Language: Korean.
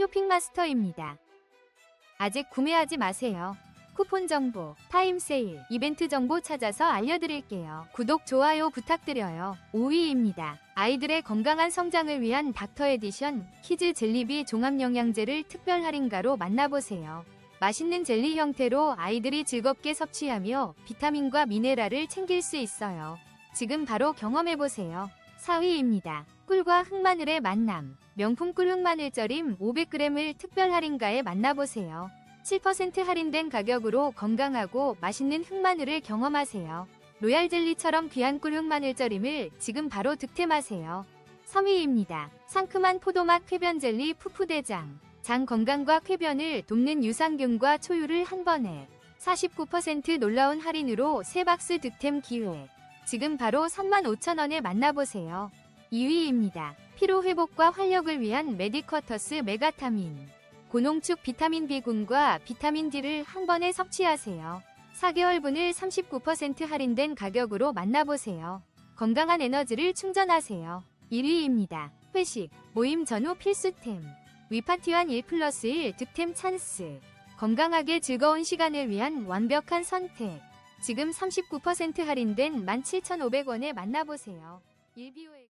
쇼핑마스터입니다. 아직 구매하지 마세요. 쿠폰 정보, 타임 세일, 이벤트 정보 찾아서 알려드릴게요. 구독, 좋아요 부탁드려요. 5위입니다. 아이들의 건강한 성장을 위한 닥터 에디션 키즈 젤리비 종합 영양제를 특별 할인가로 만나보세요. 맛있는 젤리 형태로 아이들이 즐겁게 섭취하며 비타민과 미네랄을 챙길 수 있어요. 지금 바로 경험해보세요. 4위입니다. 꿀과 흑마늘의 만남. 명품 꿀 흑마늘 절임 500g을 특별 할인가에 만나보세요. 7% 할인된 가격으로 건강하고 맛있는 흑마늘을 경험하세요. 로얄 젤리처럼 귀한 꿀 흑마늘 절임을 지금 바로 득템하세요. 3위입니다. 상큼한 포도맛 쾌변 젤리 푸푸대장. 장 건강과 쾌변을 돕는 유산균과 초유를 한 번에 49% 놀라운 할인으로 세 박스 득템 기회. 지금 바로 35,000원에 만나보세요. 2위입니다. 피로 회복과 활력을 위한 메디커터스 메가타민. 고농축 비타민 B군과 비타민 D를 한 번에 섭취하세요. 4개월분을 39% 할인된 가격으로 만나보세요. 건강한 에너지를 충전하세요. 1위입니다. 회식, 모임 전후 필수템. 위파티완 1 플러스 1 득템 찬스. 건강하게 즐거운 시간을 위한 완벽한 선택. 지금 39% 할인된 17,500원에 만나보세요. 일비오에